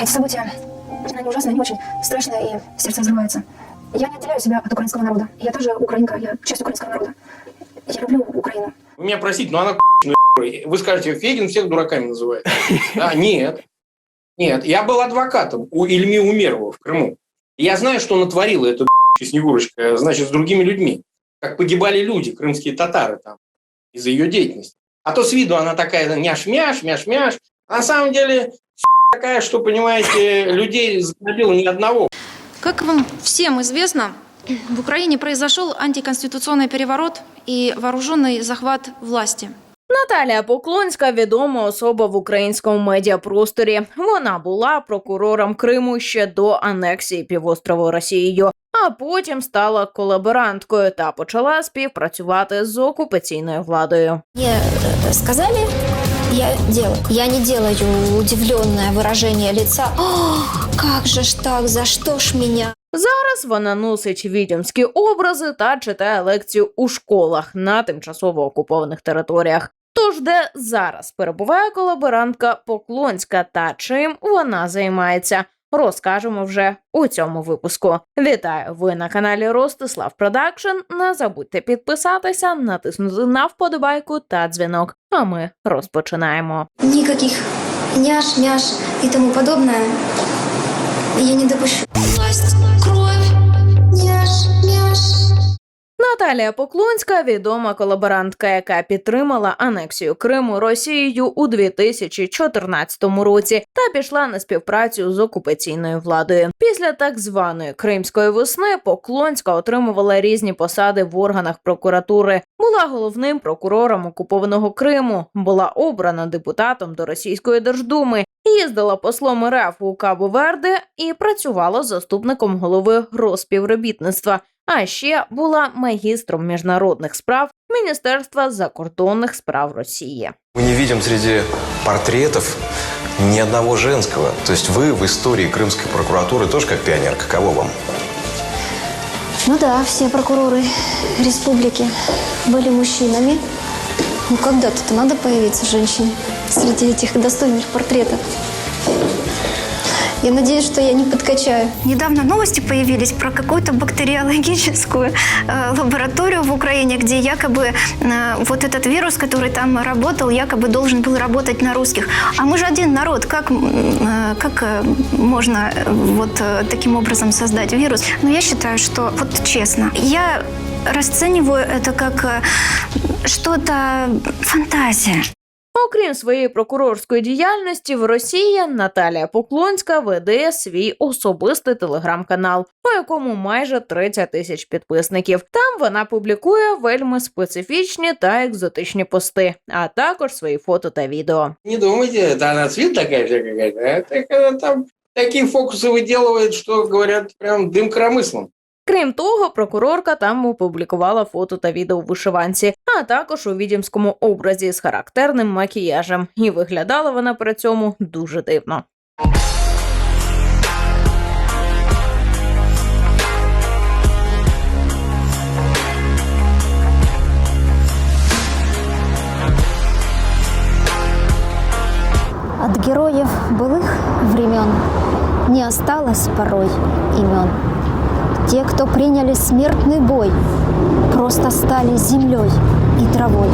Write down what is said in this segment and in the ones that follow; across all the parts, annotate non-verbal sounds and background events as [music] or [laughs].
Эти события, они ужасные, они очень страшные, и сердце взрывается. Я не отделяю себя от украинского народа. Я тоже украинка, я часть украинского народа. Я люблю Украину. Вы меня простите, но она Вы скажете, Фегин всех дураками называет. [laughs] Да, нет. Нет, я был адвокатом у Ильми Умерова в Крыму. Я знаю, что натворила эта Снегурочка, значит, с другими людьми. Как погибали люди, крымские татары там, из-за ее деятельности. А то с виду она такая няш-мяш, мяш-мяш. А на самом деле такая, что, понимаете, людей загнобила ни одного. Как вам всем известно, в Украине произошел антиконституционный переворот и вооруженный захват власти. Наталія Поклонська відома особа в українському медіапросторі. Вона була прокурором Криму ще до анексії півострову Росією, а потім стала колаборанткою та почала співпрацювати з окупаційною владою. Мне э, сказали, я делаю. Я не делаю удивленное выражение лица. «О, как же ж так, за что ж меня? Зараз вона носить відьомські образи та читає лекцію у школах на тимчасово окупованих територіях. Тож, де зараз перебуває колаборантка Поклонська та чим вона займається, розкажемо вже у цьому випуску. Вітаю! Ви на каналі Ростислав Продакшн. Не забудьте підписатися, натиснути на вподобайку та дзвінок. А ми розпочинаємо. Ніяких няш, няш і тому подобне. я не допущу. Власть, кров, няш, мяш. Наталія Поклонська відома колаборантка, яка підтримала анексію Криму Росією у 2014 році та пішла на співпрацю з окупаційною владою. Після так званої кримської весни Поклонська отримувала різні посади в органах прокуратури. Була головним прокурором окупованого Криму, була обрана депутатом до Російської Держдуми, їздила послом РФ у Кабо Верде і працювала заступником голови розпівробітництва А ще була магістром міжнародних справ Міністерства закордонних справ Росії. Мы не видим среди портретов ни одного женского. То есть вы в истории крымской прокуратуры тоже как пионер. Каково вам? Ну да, все прокуроры республики были мужчинами. Ну когда-то-то надо появиться женщине среди этих достойных портретов. Я надеюсь, что я не подкачаю. Недавно новости появились про какую-то бактериологическую э, лабораторию в Украине, где якобы э, вот этот вирус, который там работал, якобы должен был работать на русских. А мы же один народ, как, м, э, как э, можно э, вот э, таким образом создать вирус? Но я считаю, что вот честно, я расцениваю это как э, что-то фантазия. Окрім своєї прокурорської діяльності в Росії, Наталія Поклонська веде свій особистий телеграм-канал, у якому майже 30 тисяч підписників. Там вона публікує вельми специфічні та екзотичні пости, а також свої фото та відео. Не думайте, это она цвет такая вся какая-то. а Это когда там такие фокусы выделывает, что говорят прям дым коромыслом. Крім того, прокурорка там опублікувала фото та відео в вишиванці, а також у відімському образі з характерним макіяжем. І виглядала вона при цьому дуже дивно. От героев былых времен не осталось порой имен. Те, кто приняли смертный бой, просто стали землей и травой.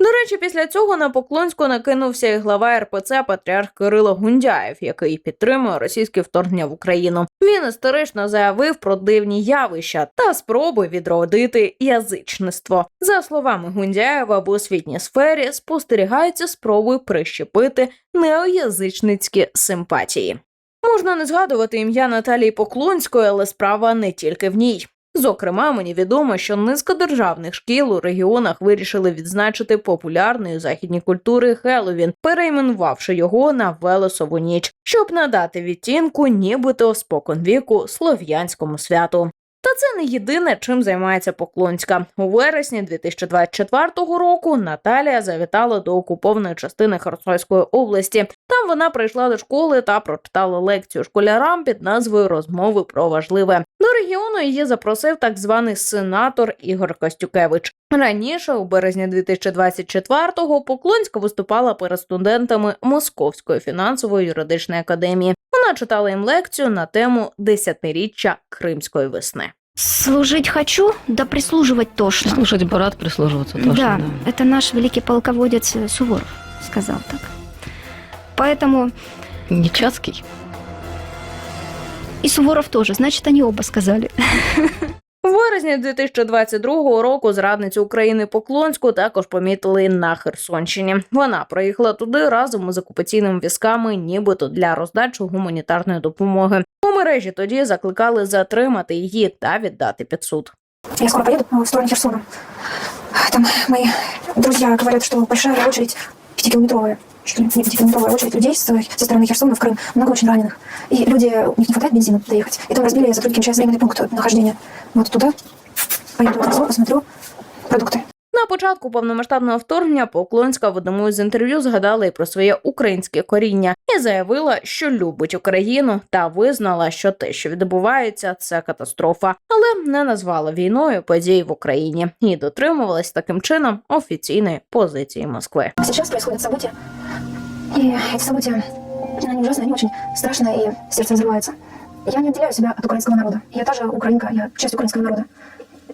До речі, після цього на Поклонську накинувся і глава РПЦ Патріарх Кирило Гундяєв, який підтримує російське вторгнення в Україну. Він історично заявив про дивні явища та спроби відродити язичництво. За словами Гундяєва, в освітній сфері спостерігаються спроби прищепити неоязичницькі симпатії. Можна не згадувати ім'я Наталії Поклонської, але справа не тільки в ній. Зокрема, мені відомо, що низка державних шкіл у регіонах вирішили відзначити популярний у західній культури Хеллоуін, перейменувавши його на Велесову ніч, щоб надати відтінку, нібито споконвіку слов'янському святу. Та це не єдине, чим займається Поклонська. У вересні 2024 року Наталія завітала до окупованої частини Херсонської області. Там вона прийшла до школи та прочитала лекцію школярам під назвою Розмови про важливе. До регіону її запросив так званий сенатор Ігор Костюкевич. Раніше, у березні 2024-го, Поклонська виступала перед студентами Московської фінансово-юридичної академії. Вона читала їм лекцію на тему десятиріччя Кримської весни. Служить хочу, да прислуживать тошно. Слушать брат, прислуживаться тоже. да, это наш великий полководец э, Суворов сказал так. Поэтому Не Чацкий. и Суворов тоже, значит, они оба сказали. [laughs] В березні 2022 року зрадницю України Поклонську також помітили на Херсонщині. Вона проїхала туди разом із окупаційними військами, нібито для роздачі гуманітарної допомоги. У мережі тоді закликали затримати її та віддати під суд. Я скоро поеду в сторону Херсона. Там мои друзья говорят, что большая очередь, пятикилометровая, что ли, не пятикилометровая очередь людей с- со стороны Херсона в Крым. Много очень раненых. И люди, у них не хватает бензина доехать. И там разбили сотрудники МЧС временный пункт нахождения. Вот туда поеду в посмотрю продукты. На початку повномасштабного вторгнення Поклонська в одному з інтерв'ю згадала і про своє українське коріння і заявила, що любить Україну та визнала, що те, що відбувається, це катастрофа, але не назвала війною подій в Україні і дотримувалась таким чином офіційної позиції Москви. Сейчас происходят события. И эти события, они ужасные, они очень страшные, и сердце разрывается. Я не отделяю себя от украинского народа. Я та же украинка, я часть украинского народа.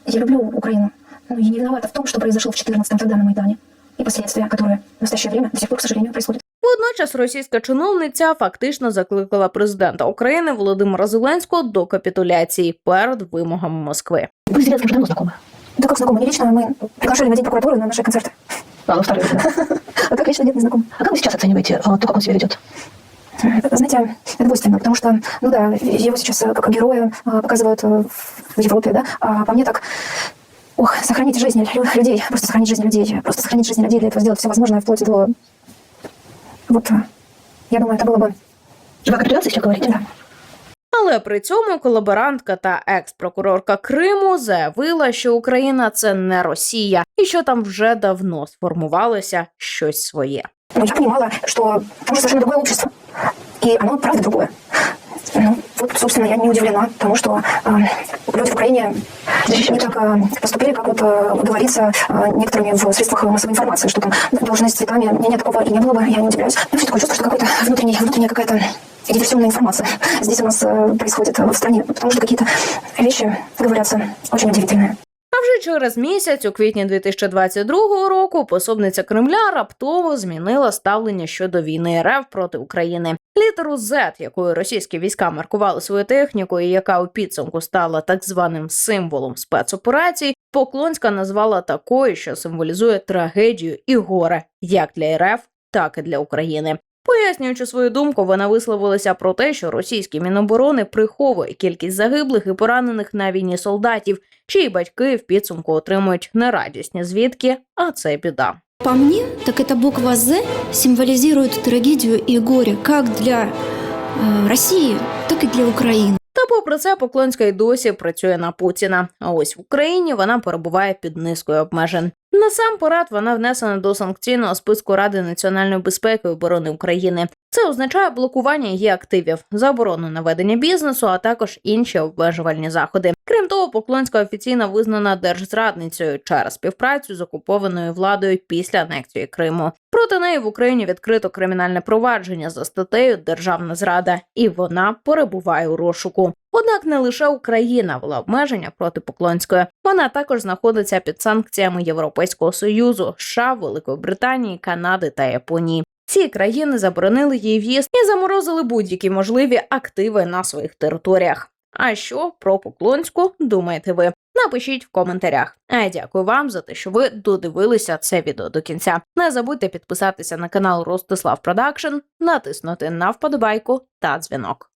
Я люблю Украину. Но я не виновата в том, что произошло в 14-м тогда на Майдане. И последствия, которые в настоящее время до сих пор, к сожалению, происходят. Водночас російська чиновниця фактично закликала президента України Володимира Зеленського до капітуляції перед вимогами Москви. Вы с Зеленским же давно знакомы. Да как знакомы? Не лично мы приглашали на День прокуратуры на наши концерты. А, ну второй. [laughs] да. А как лично нет, не знаком. А как вы сейчас оцениваете а, то, как он себя ведет? Это, знаете, это двойственно, потому что, ну да, его сейчас э, как героя э, показывают э, в Европе, да, а по мне так, ох, сохранить жизни лю- людей, просто сохранить жизни людей, просто сохранить жизни людей, для этого сделать все возможное, вплоть до, вот, э, я думаю, это было бы, Вы о капитуляции сейчас говорите? да. Але при цьому колаборантка та екс-прокурорка Криму заявила, що Україна це не Росія, і що там вже давно сформувалося щось своє. Но я понимала, что там же совершенно другое общество, и оно, правда, другое. Ну, вот, собственно, я не удивлена тому, что э, люди в Украине не так э, поступили, как вот э, говорится э, некоторыми в средствах массовой информации, что там должны с цветами. У меня такого и не было бы, я не удивляюсь. Ну, все такое чувство, что какой-то внутренний, внутренняя какая-то диверсионная информация здесь у нас э, происходит э, в стране, потому что какие-то вещи говорятся очень удивительные. А вже через місяць, у квітні 2022 року, пособниця Кремля раптово змінила ставлення щодо війни РФ проти України. Літеру Z, якою російські війська маркували свою техніку, і яка у підсумку стала так званим символом спецоперацій, Поклонська назвала такою, що символізує трагедію і горе як для РФ, так і для України. Пояснюючи свою думку, вона висловилася про те, що російські міноборони приховує кількість загиблих і поранених на війні солдатів, чиї батьки в підсумку отримують нерадісні звідки, а це біда. По мне, так эта буква «З» символизирует трагедию и горе как для э, России, так и для Украины. Та попри це, Поклонська й досі працює на Путіна. А ось в Україні вона перебуває під низкою обмежень. Насамперед вона внесена до санкційного списку Ради національної безпеки і оборони України. Це означає блокування її активів, заборону на ведення бізнесу, а також інші обмежувальні заходи. Крім того, Поклонська офіційно визнана держзрадницею через співпрацю з окупованою владою після анексії Криму. Проти неї в Україні відкрито кримінальне провадження за статтею Державна зрада, і вона перебуває у розшуку. Однак не лише Україна була обмеження проти Поклонської. Вона також знаходиться під санкціями Європейського союзу, США, Великої Британії, Канади та Японії. Ці країни заборонили її в'їзд і заморозили будь-які можливі активи на своїх територіях. А що про Поклонську думаєте ви? Напишіть в коментарях. А я дякую вам за те, що ви додивилися це відео до кінця. Не забудьте підписатися на канал Ростислав Продакшн, натиснути на вподобайку та дзвінок.